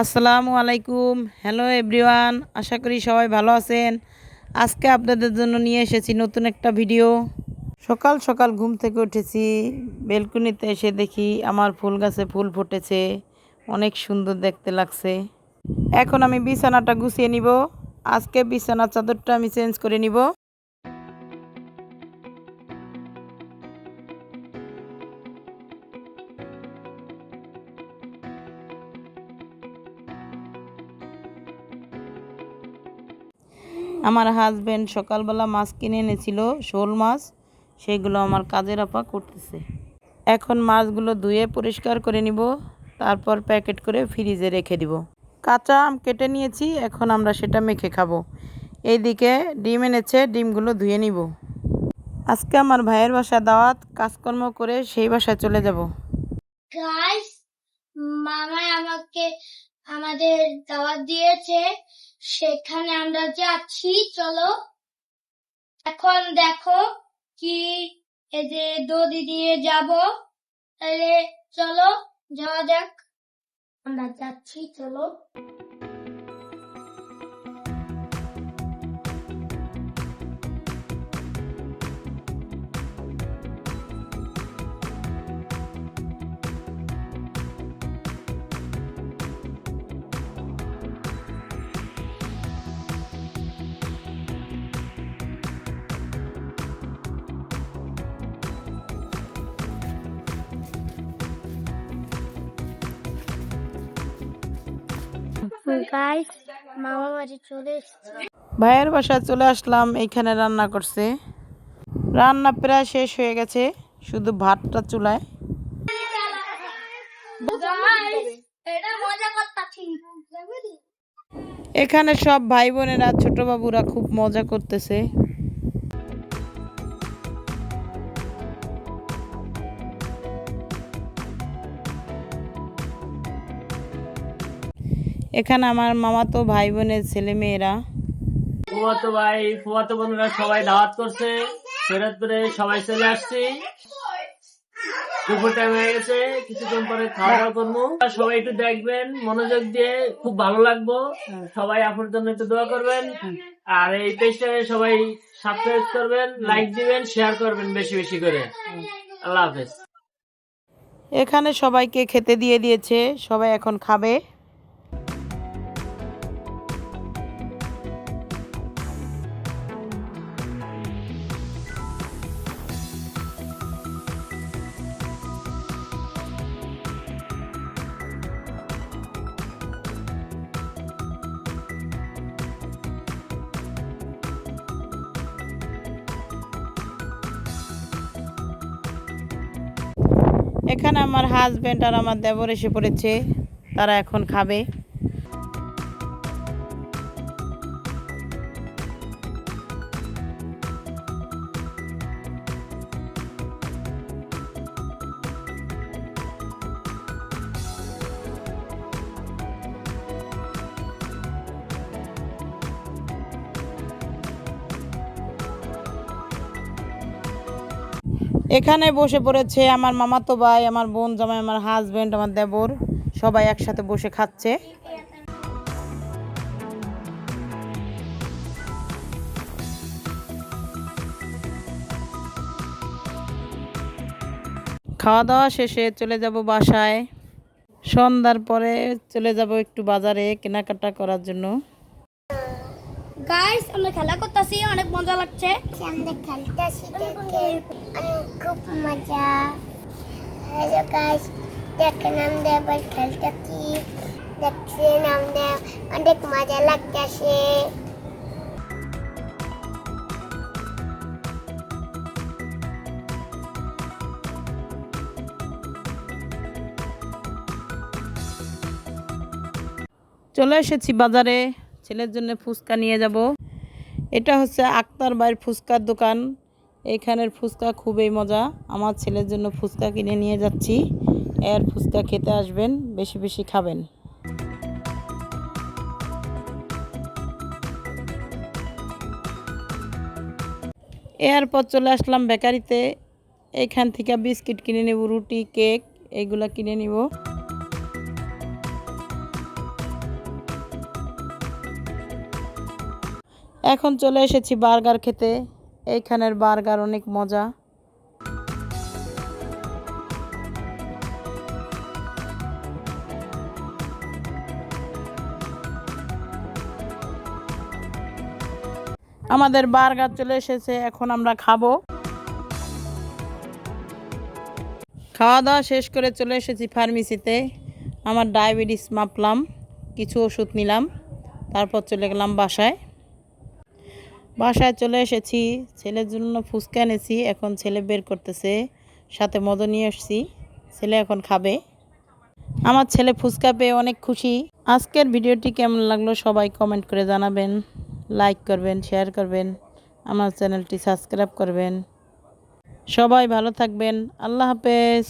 আসসালামু আলাইকুম। Hello everyone আশা করি সবাই ভালো আছেন। আজকে আপনাদের জন্য নিয়ে এসেছি নতুন একটা ভিডিও সকাল সকাল ঘুম থেকে উঠেছি। বেলকুনিতে এসে দেখি আমার ফুল গাছে ফুল ফুটেছে। অনেক সুন্দর দেখতে লাগছে। এখন আমি বিছানাটা গুছিয়ে নিব। আজকে বিছানার চাদরটা আমি চেঞ্জ করে নিব। আমার হাজবেন্ড সকালবেলা মাছ কিনে এনেছিল, শোল মাছ। সেগুলো আমার কাজের আপা করতেছে। এখন মাছগুলো ধুয়ে পরিষ্কার করে নিব, তারপর প্যাকেট করে ফ্রিজে রেখে দিব। কাঁচা আম কেটে নিয়েছি, এখন আমরা সেটা মেখে খাব। এইদিকে ডিম এনেছে, ডিমগুলো ধুয়ে নিব। আজকে আমার ভাইয়ের বাসা দাওয়াত, কাজকর্ম করে সেই বাসায় চলে যাব। গাইস মামা আমাকে আমাদের দাওয়াত দিয়েছে, সেখানে আমরা যাচ্ছি, চলো। এখন দেখো কি এই যে দড়ি দিয়ে যাব। তাহলে চলো, যাওয়া যাক। আমরা যাচ্ছি, চলো। ভাইয়ের বাসায় চলে আসলাম, এইখানে রান্না করছে। রান্না প্রায় শেষ হয়ে গেছে, শুধু ভাতটা চুলায়। এখানে সব ভাই বোনেরা, ছোট বাবুরা খুব মজা করতেছে। এখানে আমার মামাতো ভাই বোনের ছেলে মেয়েরা ফুয়াতো ভাই ফুয়াতো বোনেরা সবাই দাওয়াত করছে। ফেরতপুরে সবাই চলে আসছি। দুপুর টাইম হয়ে গেছে কিছুক্ষণ পরে খাওয়া দাওয়া করব। সবাই একটু দেখবেন মনোযোগ দিয়ে খুব ভালো লাগবো। সবাই আপনার জন্য একটু দোয়া করবেন। আর এই পেজটাকে সবাই সাবস্ক্রাইব করবেন লাইক দিবেন শেয়ার করবেন বেশি বেশি করে। আল্লাহ হাফেজ। এখানে সবাইকে খেতে দিয়ে দিয়েছে সবাই এখন খাবে। এখানে আমার হাজবেন্ড আর আমার দেবর এসে পড়েছে। তারা এখন খাবে। এখানে বসে পড়েছে আমার মামাতো ভাই, আমার বোন জামাই, আমার হাজবেন্ড আমার দেবর। সবাই একসাথে বসে খাচ্ছে। খাওয়া দাওয়া শেষে চলে যাব বাসায়। সন্ধ্যার পরে চলে যাব একটু বাজারে কেনাকাটা করার জন্য। গাইস আমরা খেলা করতেছি অনেক মজা লাগছে। আমরা খেলতেছি দেখে। অনেক খুব মজা। হ্যালো গাইস দেখেন আমরা এবার খেলতেছি দেখছেন আমরা অনেক মজা লাগতেছে। চলে এসেছি বাজারে। ছেলের জন্য ফুচকা নিয়ে যাব। এটা হচ্ছে আক্তার বাইর ফুচকার দোকান। এখানের ফুচকা খুবই মজা। আমার ছেলের জন্য ফুচকা কিনে নিয়ে যাচ্ছি। এর ফুচকা খেতে আসবেন, বেশি বেশি খাবেন। এরপর চলে আসলাম বেকারিতে। এখান থেকে বিস্কিট কিনে নেব, রুটি, কেক এইগুলা কিনে নিব। এখন চলে এসেছি বার্গার খেতে। এইখানের বার্গার অনেক মজা। আমাদের বার্গার চলে এসেছে, এখন আমরা খাব। খাওয়া দাওয়া শেষ করে চলে এসেছি ফার্মেসিতে। আমার ডায়াবেটিস মাপলাম, কিছু ওষুধ নিলাম, তারপর চলে গেলাম বাসায়। বাসায় চলে এসেছি, ছেলের জন্য ফুচকা এনেছি, এখন ছেলে বের করতেছে, সাথে মদও নিয়ে এসেছি ছেলে এখন খাবে। আমার ছেলে ফুচকা পেয়ে অনেক খুশি। আজকের ভিডিওটি কেমন লাগল সবাই কমেন্ট করে জানাবেন লাইক করবেন শেয়ার করবেন, আমার চ্যানেলটি সাবস্ক্রাইব করবেন। সবাই ভালো থাকবেন, আল্লাহ হাফেজ।